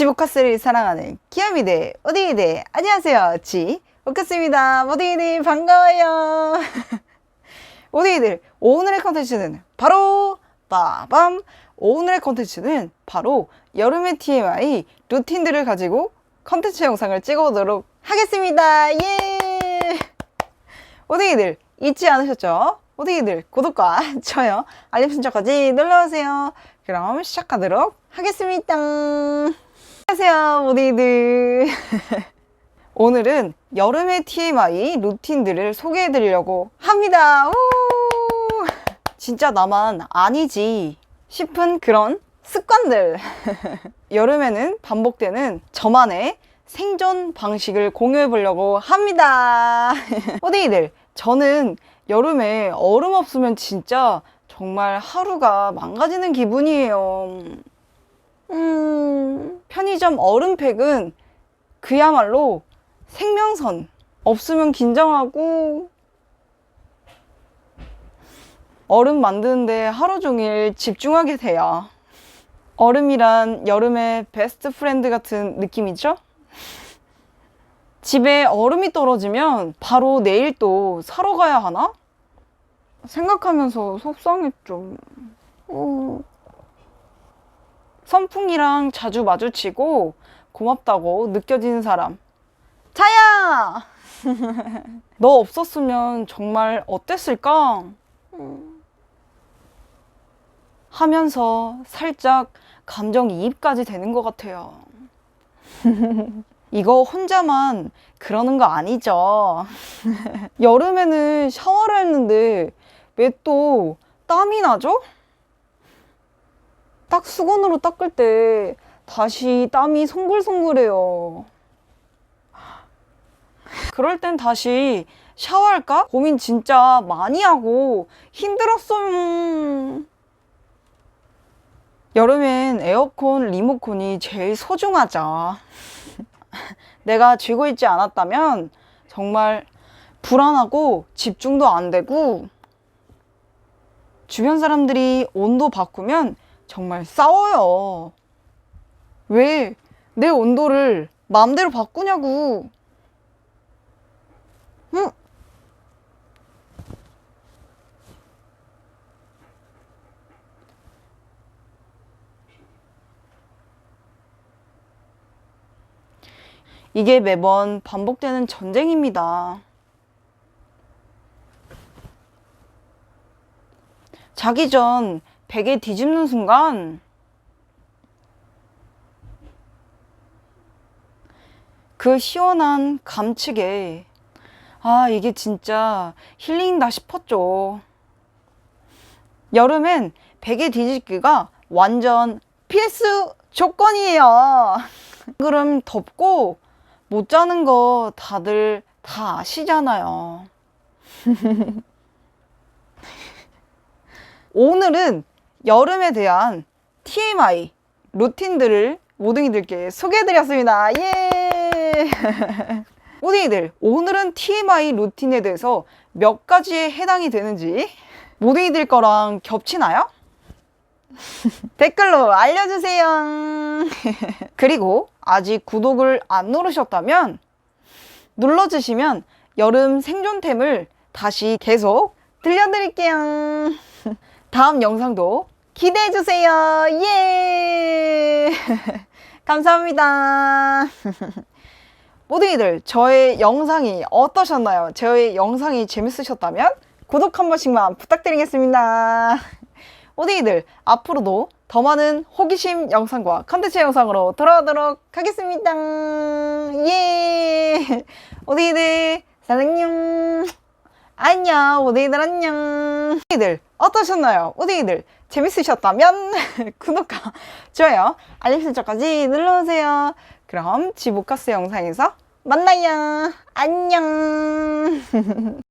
지보카스를 사랑하는 기아미대 오디이대. 안녕하세요. 지보카스입니다. 오디이들 반가워요. 오디이들 오늘의 컨텐츠는 바로 빠밤. 오늘의 컨텐츠는 바로 여름의 TMI 루틴들을 가지고 컨텐츠 영상을 찍어보도록 하겠습니다. 예! 오디이들 잊지 않으셨죠? 오디이들 구독과 좋아요 알림 신청까지 눌러주세요. 그럼 시작하도록 하겠습니다 안녕하세요 모디들. 오늘은 여름의 TMI 루틴들을 소개해 드리려고 합니다. 우! 진짜 나만 아니지 싶은 그런 습관들. 여름에는 반복되는 저만의 생존 방식을 공유해 보려고 합니다. 호데이들 저는 여름에 얼음 없으면 진짜 정말 하루가 망가지는 기분이에요 음, 편의점 얼음팩은 그야말로 생명선. 없으면 긴장하고, 얼음 만드는데 하루 종일 집중하게 돼요. 얼음이란 여름의 베스트 프렌드 같은 느낌이죠? 집에 얼음이 떨어지면 바로 내일 또 사러 가야 하나? 생각하면서 속상했죠. 어. 선풍기랑 자주 마주치고 고맙다고 느껴지는 사람. 자야! 너 없었으면 정말 어땠을까? 하면서 살짝 감정이입까지 되는 것 같아요. 이거 혼자만 그러는 거 아니죠? 여름에는 샤워를 했는데 왜 또 땀이 나죠? 딱 수건으로 닦을 때 다시 땀이 송글송글해요. 그럴 땐 다시 샤워할까? 고민 진짜 많이 하고 힘들었어요. 여름엔 에어컨 리모컨이 제일 소중하죠. 내가 쥐고 있지 않았다면 정말 불안하고 집중도 안 되고 주변 사람들이 온도 바꾸면 정말 싸워요. 왜 내 온도를 마음대로 바꾸냐고. 응? 이게 매번 반복되는 전쟁입니다. 자기 전 베개 뒤집는 순간 그 시원한 감측에 아 이게 진짜 힐링다 싶었죠. 여름엔 베개 뒤집기가 완전 필수 조건이에요. 그럼 덥고 못 자는 거 다들 다 아시잖아요. 오늘은 여름에 대한 TMI 루틴들을 모둥이들께 소개해드렸습니다. 예! 모둥이들, 오늘은 TMI 루틴에 대해서 몇 가지에 해당이 되는지 모둥이들 거랑 겹치나요? 댓글로 알려주세요. 그리고 아직 구독을 안 누르셨다면 눌러주시면 여름 생존템을 다시 계속 들려드릴게요. 다음 영상도 기대해 주세요. 예! 감사합니다. 모두이들, 저의 영상이 어떠셨나요? 저의 영상이 재밌으셨다면 구독 한 번씩만 부탁드리겠습니다. 모두이들, 앞으로도 더 많은 호기심 영상과 컨텐츠 영상으로 돌아오도록 하겠습니다. 예! 모두이들, 사랑녕! 안녕, 오데이들 안녕. 오데이들 어떠셨나요? 오데이들 재밌으셨다면 구독과 좋아요, 알림 설정까지 눌러주세요. 그럼 지보카스 영상에서 만나요. 안녕.